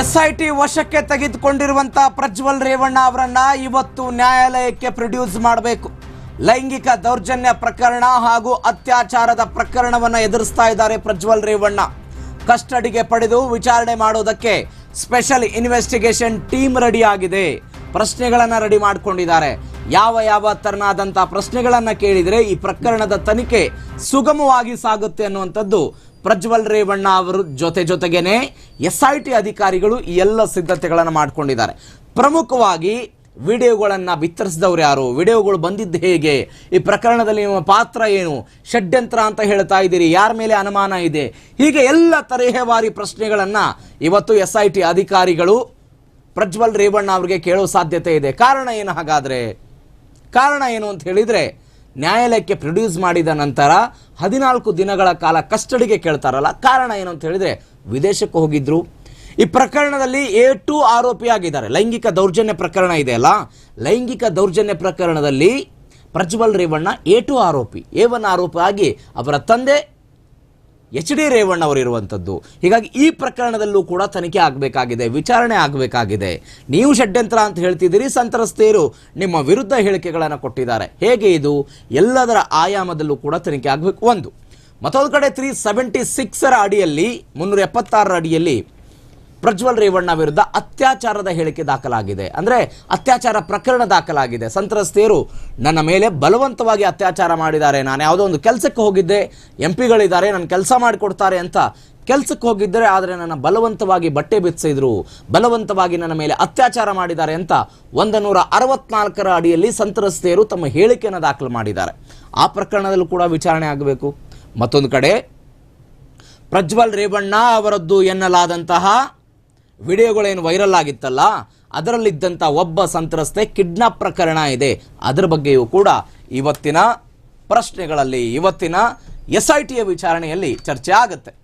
SIT ವಶಕ್ಕೆ ತೆಗೆದುಕೊಂಡಿರುವಂತಹ ಪ್ರಜ್ವಲ್ ರೇವಣ್ಣ ಅವರನ್ನ ಇವತ್ತು ನ್ಯಾಯಾಲಯಕ್ಕೆ ಪ್ರೊಡ್ಯೂಸ್ ಮಾಡಬೇಕು. ಲೈಂಗಿಕ ದೌರ್ಜನ್ಯ ಪ್ರಕರಣ ಹಾಗೂ ಅತ್ಯಾಚಾರದ ಪ್ರಕರಣವನ್ನ ಎದುರಿಸ್ತಾ ಇದ್ದಾರೆ ಪ್ರಜ್ವಲ್ ರೇವಣ್ಣ. ಕಸ್ಟಡಿಗೆ ಪಡೆದು ವಿಚಾರಣೆ ಮಾಡೋದಕ್ಕೆ ಸ್ಪೆಷಲ್ ಇನ್ವೆಸ್ಟಿಗೇಷನ್ ಟೀಮ್ ರೆಡಿ ಆಗಿದೆ ಪ್ರಶ್ನೆಗಳನ್ನು ರೆಡಿ ಮಾಡ್ಕೊಂಡಿದ್ದಾರೆ. ಯಾವ ಯಾವ ತರನಾದಂಥ ಪ್ರಶ್ನೆಗಳನ್ನು ಕೇಳಿದರೆ ಈ ಪ್ರಕರಣದ ತನಿಖೆ ಸುಗಮವಾಗಿ ಸಾಗುತ್ತೆ ಅನ್ನುವಂಥದ್ದು ಪ್ರಜ್ವಲ್ ರೇವಣ್ಣ ಅವರು ಜೊತೆ ಜೊತೆಗೇನೆ ಎಸ್ ಐ ಟಿ ಅಧಿಕಾರಿಗಳು ಎಲ್ಲ ಸಿದ್ಧತೆಗಳನ್ನು ಮಾಡ್ಕೊಂಡಿದ್ದಾರೆ. ಪ್ರಮುಖವಾಗಿ ವಿಡಿಯೋಗಳನ್ನು ಬಿತ್ತರಿಸಿದವರು ಯಾರು? ವಿಡಿಯೋಗಳು ಬಂದಿದ್ದು ಹೇಗೆ? ಈ ಪ್ರಕರಣದಲ್ಲಿ ನಿಮ್ಮ ಪಾತ್ರ ಏನು? ಷಡ್ಯಂತ್ರ ಅಂತ ಹೇಳ್ತಾ ಇದ್ದೀರಿ. ಯಾರ ಮೇಲೆ ಅನುಮಾನ ಇದೆ? ಹೀಗೆ ಎಲ್ಲ ತರೇಹವಾರಿ ಪ್ರಶ್ನೆಗಳನ್ನು ಇವತ್ತು ಎಸ್ ಐ ಟಿ ಅಧಿಕಾರಿಗಳು ಪ್ರಜ್ವಲ್ ರೇವಣ್ಣ ಅವರಿಗೆ ಕೇಳೋ ಸಾಧ್ಯತೆ ಇದೆ. ಕಾರಣ ಏನು ಹಾಗಾದರೆ? ಕಾರಣ ಏನು ಅಂತ ಹೇಳಿದರೆ ನ್ಯಾಯಾಲಯಕ್ಕೆ ಪ್ರೊಡ್ಯೂಸ್ ಮಾಡಿದ ನಂತರ ಹದಿನಾಲ್ಕು ದಿನಗಳ ಕಾಲ ಕಸ್ಟಡಿಗೆ ಕೇಳ್ತಾರಲ್ಲ, ಕಾರಣ ಏನು ಅಂತ ಹೇಳಿದರೆ ವಿದೇಶಕ್ಕೆ ಹೋಗಿದ್ರು. ಈ ಪ್ರಕರಣದಲ್ಲಿ ಎ ಟು ಆರೋಪಿಯಾಗಿದ್ದಾರೆ ಲೈಂಗಿಕ ದೌರ್ಜನ್ಯ ಪ್ರಕರಣ ಇದೆಯಲ್ಲ ಲೈಂಗಿಕ ದೌರ್ಜನ್ಯ ಪ್ರಕರಣದಲ್ಲಿ ಪ್ರಜ್ವಲ್ ರೇವಣ್ಣ ಎ ಟು ಆರೋಪಿ. ಎ ಒನ್ ಆರೋಪಿ ಆಗಿ ಅವರ ತಂದೆ ಎಚ್ ಡಿ ರೇವಣ್ಣ ಅವರು ಇರುವಂಥದ್ದು ಹೀಗಾಗಿ ಈ ಪ್ರಕರಣದಲ್ಲೂ ಕೂಡ ತನಿಖೆ ಆಗಬೇಕಾಗಿದೆ, ವಿಚಾರಣೆ ಆಗಬೇಕಾಗಿದೆ. ನೀವು ಷಡ್ಯಂತ್ರ ಅಂತ ಹೇಳ್ತಿದ್ದೀರಿ ಸಂತ್ರಸ್ತೆಯರು ನಿಮ್ಮ ವಿರುದ್ಧ ಹೇಳಿಕೆಗಳನ್ನು ಕೊಟ್ಟಿದ್ದಾರೆ. ಹೇಗೆ ಇದು? ಎಲ್ಲದರ ಆಯಾಮದಲ್ಲೂ ಕೂಡ ತನಿಖೆ ಆಗಬೇಕು. ಒಂದು, ಮತ್ತೊಂದು ಕಡೆ ತ್ರೀ ಸೆವೆಂಟಿ ಸಿಕ್ಸರ ಅಡಿಯಲ್ಲಿ, ಮುನ್ನೂರ ಎಪ್ಪತ್ತಾರರ ಅಡಿಯಲ್ಲಿ ಪ್ರಜ್ವಲ್ ರೇವಣ್ಣ ವಿರುದ್ಧ ಅತ್ಯಾಚಾರದ ಹೇಳಿಕೆ ದಾಖಲಾಗಿದೆ. ಅಂದರೆ ಅತ್ಯಾಚಾರ ಪ್ರಕರಣ ದಾಖಲಾಗಿದೆ. ಸಂತ್ರಸ್ತೆಯರು ನನ್ನ ಮೇಲೆ ಬಲವಂತವಾಗಿ ಅತ್ಯಾಚಾರ ಮಾಡಿದ್ದಾರೆ. ನಾನು ಯಾವುದೋ ಒಂದು ಕೆಲಸಕ್ಕೆ ಹೋಗಿದ್ದೆ. ಎಂ ಪಿಗಳಿದ್ದಾರೆ ನನ್ನ ಕೆಲಸ ಮಾಡಿಕೊಡ್ತಾರೆ ಅಂತ ಕೆಲಸಕ್ಕೆ ಹೋಗಿದ್ದರೆ ಆದರೆ ನನ್ನ ಬಲವಂತವಾಗಿ ಬಟ್ಟೆ ಬಿಚ್ಚಿದ್ರು ಬಲವಂತವಾಗಿ ನನ್ನ ಮೇಲೆ ಅತ್ಯಾಚಾರ ಮಾಡಿದ್ದಾರೆ ಅಂತ ಒಂದು ನೂರ ಅರವತ್ನಾಲ್ಕರ ಅಡಿಯಲ್ಲಿ ಸಂತ್ರಸ್ತೆಯರು ತಮ್ಮ ಹೇಳಿಕೆಯನ್ನು ದಾಖಲು ಮಾಡಿದ್ದಾರೆ. ಆ ಪ್ರಕರಣದಲ್ಲೂ ಕೂಡ ವಿಚಾರಣೆ ಆಗಬೇಕು. ಮತ್ತೊಂದು ಕಡೆ ಪ್ರಜ್ವಲ್ ರೇವಣ್ಣ ಅವರದ್ದು ಎನ್ನಲಾದಂತಹ ವಿಡಿಯೋಗಳೇನು ವೈರಲ್ ಆಗಿತ್ತಲ್ಲ ಅದರಲ್ಲಿದ್ದಂಥ ಒಬ್ಬ ಸಂತ್ರಸ್ತೆ ಕಿಡ್ನಾಪ್ ಪ್ರಕರಣ ಇದೆ. ಅದರ ಬಗ್ಗೆಯೂ ಕೂಡ ಇವತ್ತಿನ ಪ್ರಶ್ನೆಗಳಲ್ಲಿ, ಇವತ್ತಿನ ಎಸ್ ಐ ಟಿಯ ವಿಚಾರಣೆಯಲ್ಲಿ ಚರ್ಚೆ ಆಗುತ್ತೆ.